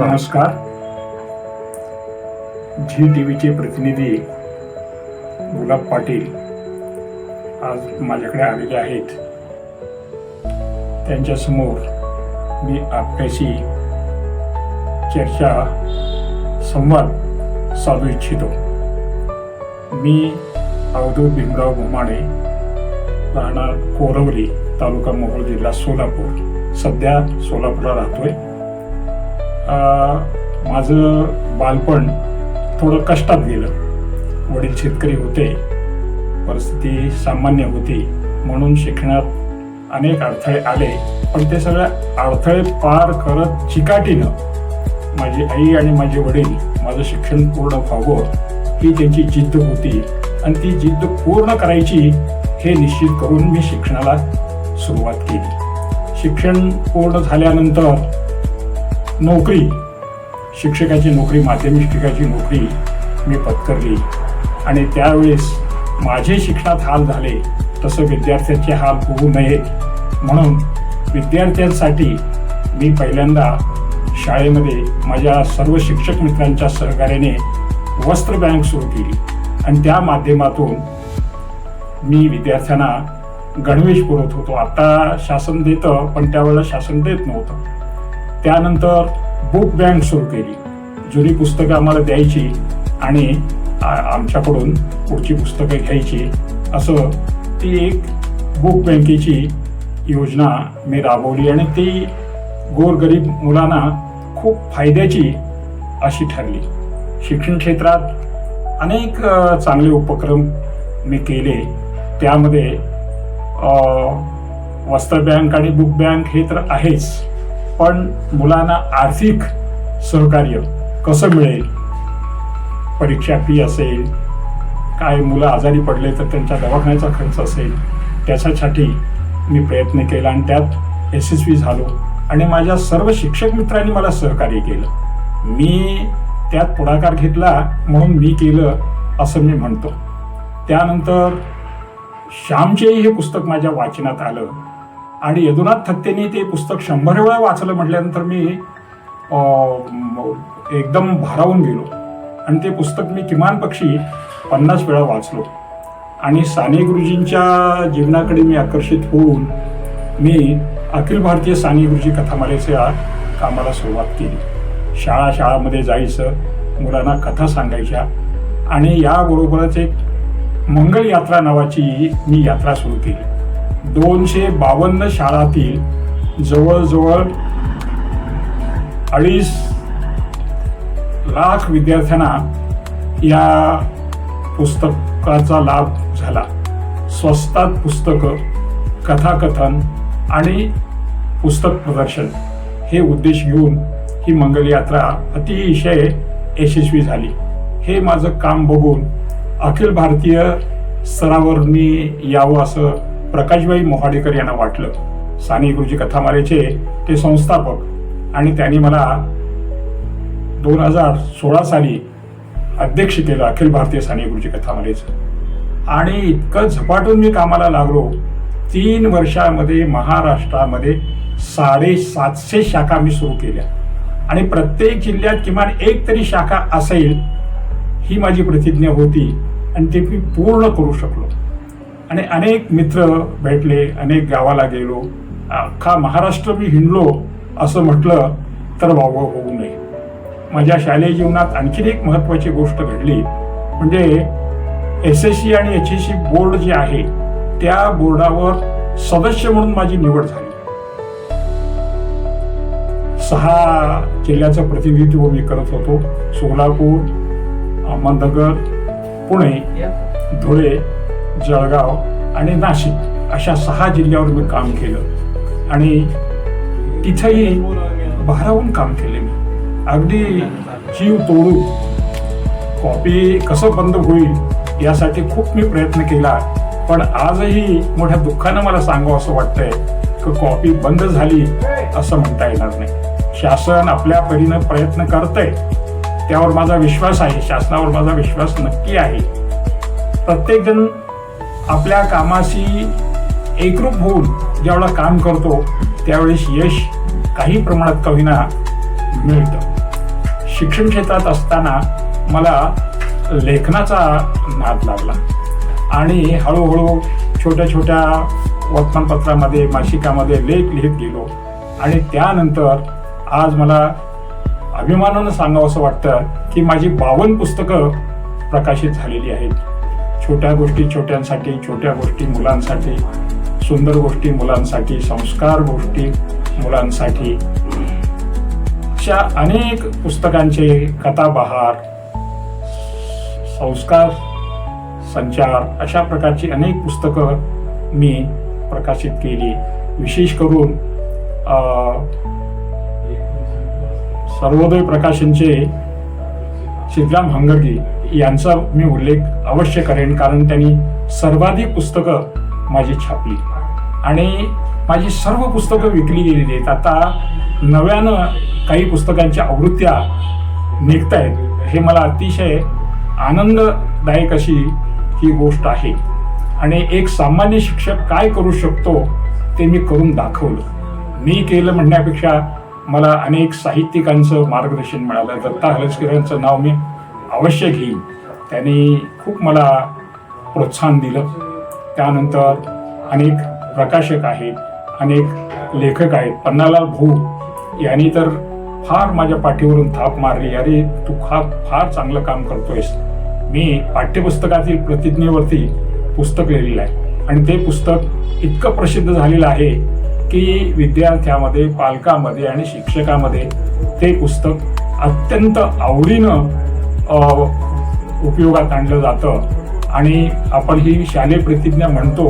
नमस्कार. Zee T व्हीचे प्रतिनिधी गुलाब पाटील आज माझ्याकडे आलेले आहेत. त्यांच्यासमोर मी आपल्याशी चर्चा संवाद साधू इच्छितो. मी अवधू भीमराव भोमाडे राहणार कोरवली तालुका मोहोळ जिल्हा सोलापूर. सध्या सोलापूरला राहतोय. माझं बालपण थोडं कष्टात गेलं. वडील शेतकरी होते. परिस्थिती सामान्य होती. म्हणून शिक्षणात अनेक अडथळे आले. पण ते सगळे अडथळे पार करत चिकाटीनं माझी आई आणि माझे वडील माझं शिक्षण पूर्ण व्हावं ही त्यांची जिद्द होती. आणि ती जिद्द पूर्ण करायची हे निश्चित करून मी शिक्षणाला सुरुवात केली. शिक्षण पूर्ण झाल्यानंतर नोकरी. शिक्षकाची नोकरी माध्यमिक शिक्षकाची नोकरी मी पत्करली. आणि त्यावेळेस माझे शिक्षणात हाल झाले तसं विद्यार्थ्यांचे हाल होऊ नयेत. म्हणून विद्यार्थ्यांसाठी मी पहिल्यांदा शाळेमध्ये माझ्या सर्व शिक्षक मित्रांच्या सहकार्याने वस्त्र बँक सुरू केली. आणि त्या माध्यमातून मी विद्यार्थ्यांना गणवेश पुरवत होतो. आता शासन देतं पण त्यावेळेला शासन देत नव्हतं. त्यानंतर बुक बँक सुरू केली. जुनी पुस्तकं आम्हाला द्यायची आणि आमच्याकडून पुढची पुस्तकं घ्यायची. असं ती एक बुक बँकेची योजना मी राबवली आणि ती गोरगरीब मुलांना खूप फायद्याची अशी ठरली. शिक्षण क्षेत्रात अनेक चांगले उपक्रम मी केले. त्यामध्ये वस्त्र बँक आणि बुक बँक हे तर आहेच. पण मुलांना आर्थिक सहकार्य कसं मिळेल? परीक्षा फी असेल काय मुलं आजारी पडले तर त्यांच्या दवाखान्याचा खर्च असेल त्याच्यासाठी मी प्रयत्न केला आणि त्यात यशस्वी झालो. आणि माझ्या सर्व शिक्षक मित्रांनी मला सहकार्य केलं. मी त्यात पुढाकार घेतला म्हणून मी केलं असं मी म्हणतो. त्यानंतर श्यामचेही हे पुस्तक माझ्या वाचनात आलं. आणि यदुनाथ थत्तेने ते पुस्तक शंभर वेळा वाचलं म्हटल्यानंतर मी एकदम भारावून गेलो. आणि ते पुस्तक मी किमान पक्षी पन्नास वेळा वाचलो. आणि साने गुरुजींच्या जीवनाकडे मी आकर्षित होऊन मी अखिल भारतीय साने गुरुजी कथामालेच्या कामाला सुरुवात केली. शाळा शाळामध्ये जायचं मुलांना कथा सांगायच्या आणि याबरोबरच एक मंगल यात्रा नावाची मी यात्रा सुरू केली. दोनशे बावन्न शाळातील जवळजवळ अडीच लाख विद्यार्थ्यांना या पुस्तकाचा लाभ झाला. स्वस्तात पुस्तकं कथाकथन आणि पुस्तक प्रदर्शन हे उद्देश घेऊन ही मंगलयात्रा अतिशय यशस्वी झाली. हे माझं काम बघून अखिल भारतीय स्तरावर मी यावं असं प्रकाशबाई मोहाडेकर यांना वाटलं. साने गुरुजी कथामालेचे ते संस्थापक आणि त्यांनी मला दोन हजार सोळा साली अध्यक्ष केलं अखिल भारतीय साने गुरुजी कथामालेचं. आणि इतकं झपाटून मी कामाला लागलो तीन वर्षामध्ये महाराष्ट्रामध्ये साडेसातशे शाखा मी सुरू केल्या. आणि प्रत्येक जिल्ह्यात किमान एक तरी शाखा असेल ही माझी प्रतिज्ञा होती आणि ते मी पूर्ण करू शकलो. आणि अनेक मित्र भेटले अनेक गावाला गेलो. अख्खा महाराष्ट्र मी हिंडलो असं म्हटलं तर वावं होऊ नये. माझ्या शालेय जीवनात आणखीन एक महत्त्वाची गोष्ट घडली. म्हणजे एस एस सी आणि एच एस सी बोर्ड जे आहे त्या बोर्डावर सदस्य म्हणून माझी निवड झाली. सहा जिल्ह्याचं प्रतिनिधित्व मी करत होतो. सोलापूर अहमदनगर पुणे धुळे जळगाव आणि नाशिक अशा सहा जिल्ह्यावर मी काम केलं. आणि तिथंही भारावून काम केले मी. अगदी जीव तोडून कॉपी कसं बंद होईल यासाठी खूप मी प्रयत्न केला. पण आजही मोठ्या दुःखानं मला सांगावं असं वाटतंय की कॉपी बंद झाली असं म्हणता येणार नाही. शासन आपल्या परीनं प्रयत्न करतंय. त्यावर माझा विश्वास आहे. शासनावर माझा विश्वास नक्की आहे. प्रत्येकजण आपल्या कामाशी एकरूप होऊन ज्यावेळेला काम करतो त्यावेळेस यश काही प्रमाणात का मिळतं. शिक्षण क्षेत्रात असताना मला लेखनाचा नाद लागला. आणि हळूहळू छोट्या छोट्या वर्तमानपत्रामध्ये मासिकामध्ये लेख लिहित गेलो. आणि त्यानंतर आज मला अभिमानानं सांगावं असं वाटतं की माझी बावन्न पुस्तकं प्रकाशित झालेली आहेत. छोट्या गोष्टी छोट्यांसाठी छोट्या गोष्टी मुलांसाठी सुंदर गोष्टी मुलांसाठी संस्कार गोष्टी मुलांसाठी. अशा अनेक पुस्तकांचे कथाबहार संस्कार संचार अशा प्रकारची अनेक पुस्तकं मी प्रकाशित केली. विशेष करून सर्वोदय प्रकाशनचे श्रीराम हंगगी यांचा मी उल्लेख अवश्य करेन कारण त्यांनी सर्वाधिक पुस्तकं माझी छापली. आणि माझी सर्व पुस्तकं विकली गेलेली आहेत. आता नव्यानं काही पुस्तकांच्या आवृत्त्या निघत आहेत हे मला अतिशय आनंददायक अशी ही गोष्ट आहे. आणि एक सामान्य शिक्षक काय करू शकतो ते मी करून दाखवलं. मी केलं म्हणण्यापेक्षा मला अनेक साहित्यिकांचं मार्गदर्शन मिळालं. दत्ता हलसकरांचं नाव मी अवश्य घेईन त्यांनी खूप मला प्रोत्साहन दिलं. त्यानंतर अनेक प्रकाशक आहेत अनेक लेखक आहेत. पन्नालाल भू यांनी तर फार माझ्या पाठीवरून थाप मारली. अरे तू खा फार चांगलं काम करतोयस. मी पाठ्यपुस्तकातील प्रतिज्ञेवरती पुस्तक लिहिलेलं आहे. आणि ते पुस्तक इतकं प्रसिद्ध झालेलं आहे की विद्यार्थ्यामध्ये पालकामध्ये आणि शिक्षकामध्ये ते पुस्तक अत्यंत आवडीनं उपयोगात आणलं जातं. आणि आपण ही शालेय प्रतिज्ञा म्हणतो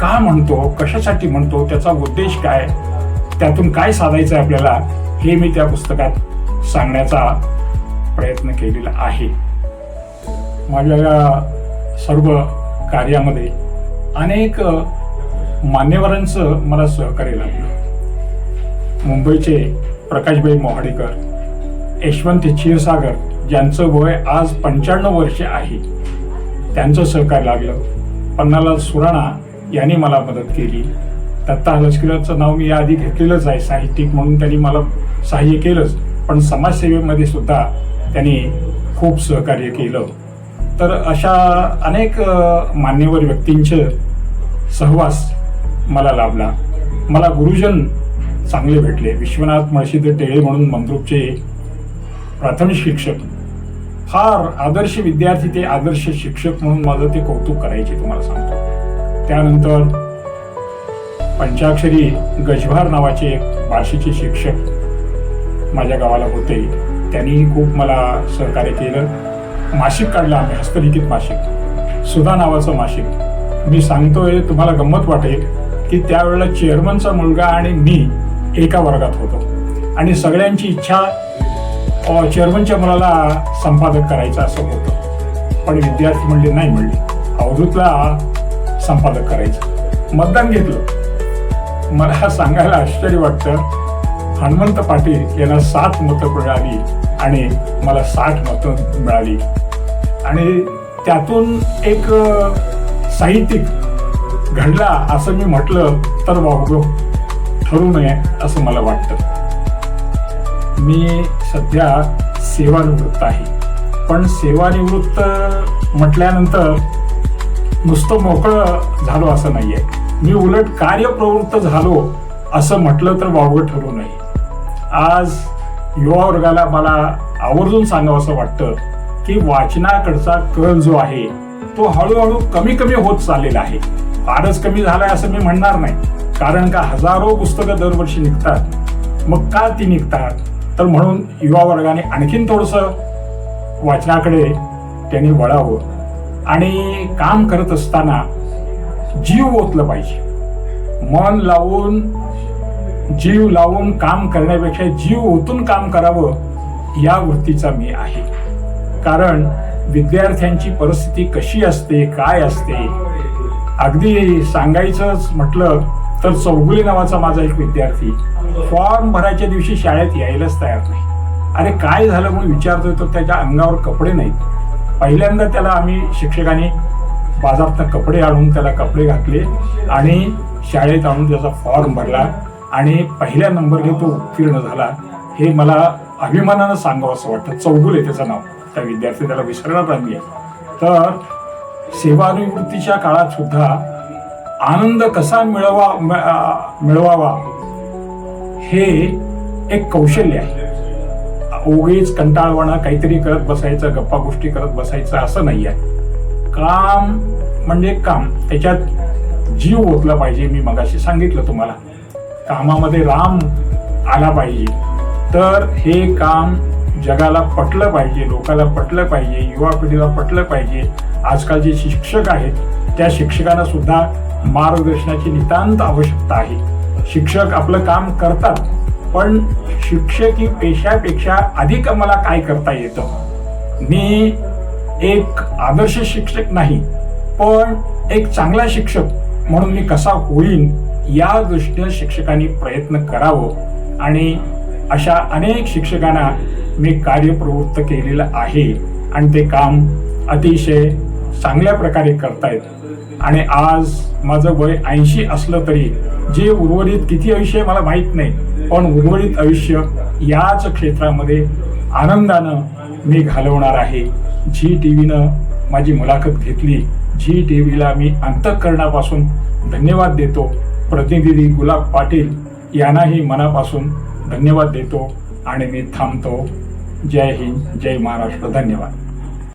का म्हणतो कशासाठी म्हणतो त्याचा उद्देश काय त्यातून काय साधायचं आहे आपल्याला हे मी त्या पुस्तकात सांगण्याचा प्रयत्न केलेला आहे. माझ्या या सर्व कार्यामध्ये अनेक मान्यवरांचं मला सहकार्य लाभलं मुंबईचे प्रकाशभाई मोहाडेकर यशवंत क्षीरसागर ज्यांचं वय आज पंच्याण्णव वर्षे आहे त्यांचं सहकार्य लागलं. पन्नालाल सुराणा यांनी मला मदत केली. दत्ता हलसकिराचं नाव मी याआधी घेतलेलंच आहे साहित्यिक म्हणून त्यांनी मला सहाय्य केलंच पण समाजसेवेमध्ये सुद्धा त्यांनी खूप सहकार्य केलं. तर अशा अनेक मान्यवर व्यक्तींचं सहवास मला लाभला. मला गुरुजन चांगले भेटले. विश्वनाथ मळशीद टेळे म्हणून मंद्रूपचे प्राथमिक शिक्षक फार आदर्श विद्यार्थी ते आदर्श शिक्षक म्हणून माझं ते कौतुक करायचे तुम्हाला सांगतो. त्यानंतर पंचाक्षरी गजभार नावाचे एक बार्शीचे शिक्षक माझ्या गावाला होते. त्यांनी खूप मला सहकार्य केलं. मासिक काढलं आम्ही हस्तलिखित मासिक. सुधा नावाचं मासिक. मी सांगतोय तुम्हाला गंमत वाटेल की त्यावेळेला चेअरमनचा मुलगा आणि मी एका वर्गात होतो. आणि सगळ्यांची इच्छा चेअरमनच्या मुलाला संपादक करायचं असं होतं. पण विद्यार्थी म्हणले नाही म्हणले. अवधूतला संपादक करायचं. मतदान घेतलं. मला सांगायला आश्चर्य वाटतं. हनुमंत पाटील यांना सात मतं मिळाली आणि मला साठ मतं मिळाली. आणि त्यातून एक साहित्यिक घडला असं मी म्हटलं तर वावगं ठरू नये असं मला वाटतं. मी सध्या सेवानिवृत्त आहे. पण सेवानिवृत्त म्हटल्यानंतर नुसतं मोकळं झालो असं नाहीये. मी उलट कार्यप्रवृत्त झालो असं म्हटलं तर वावगं ठरू नये आज युवा वर्गाला मला आवर्जून सांगावं असं वाटतं की वाचनाकडचा कल जो आहे तो हळूहळू कमी कमी होत चाललेला आहे. फारच कमी झालाय असं मी म्हणणार नाही. कारण का हजारो पुस्तकं दरवर्षी निघतात. मग का ती निघतात? तर म्हणून युवा वर्गाने आणखीन थोडंसं वाचनाकडे त्यांनी वळावं आणि काम करत असताना जीव ओतलं पाहिजे. मन लावून जीव लावून काम करण्यापेक्षा जीव ओतून काम करावं या वृत्तीचा मी आहे. कारण विद्यार्थ्यांची परिस्थिती कशी असते काय असते अगदी सांगायचंच म्हटलं तर चौगुली नावाचा माझा एक विद्यार्थी फॉर्म भरायच्या दिवशी शाळेत यायलाच तयार नाही. अरे काय झालं म्हणून विचारतोय तर त्याच्या अंगावर कपडे नाहीत. पहिल्यांदा त्याला आम्ही शिक्षकांनी बाजारात कपडे आणून त्याला कपडे घातले आणि शाळेत आणून त्याचा फॉर्म भरला आणि पहिल्या नंबरने तो उत्तीर्ण झाला. हे मला अभिमानानं सांगावं असं वाटतं. चौगुल आहे त्याचं नाव. त्या विद्यार्थी त्याला विसरणार नाही आहे. तर सेवानिवृत्तीच्या काळात सुद्धा आनंद कसा मिळवा मिळवावा हे एक कौशल्य आहे. उगीच कंटाळवाणा काहीतरी करत बसायचं गप्पा गोष्टी करत बसायचं असं नाही आहे. काम म्हणजे काम. त्याच्यात जीव ओतला पाहिजे मी मगाशी सांगितलं तुम्हाला. कामामध्ये राम आला पाहिजे. तर हे काम जगाला पटलं पाहिजे लोकाला पटलं पाहिजे युवा पिढीला पटलं पाहिजे. आजकाल जे शिक्षक आहेत त्या शिक्षकांना सुद्धा मार्गदर्शनाची नितांत आवश्यकता आहे. शिक्षक आपलं काम करतात पण शिक्षकी पेशापेक्षा अधिक मला काय करता येतं? मी एक आदर्श शिक्षक नाही पण एक चांगला शिक्षक म्हणून मी कसा होईन या दृष्टीनं शिक्षकांनी प्रयत्न करावं. आणि अशा अनेक शिक्षकांना मी कार्यप्रवृत्त केलेलं आहे. आणि ते काम अतिशय चांगल्या प्रकारे करतायत. आणि आज माझं वय ऐंशी असलं तरी जे उर्वरित किती आयुष्य मला माहीत नाही पण उर्वरित आयुष्य याच क्षेत्रामध्ये आनंदानं मी घालवणार आहे. झी टी व्हीनं माझी मुलाखत घेतली. झी टी व्हीला मी अंतःकरणापासून धन्यवाद देतो. प्रतिनिधी गुलाब पाटील यांनाही मनापासून धन्यवाद देतो आणि मी थांबतो. जय हिंद जय महाराष्ट्र. धन्यवाद.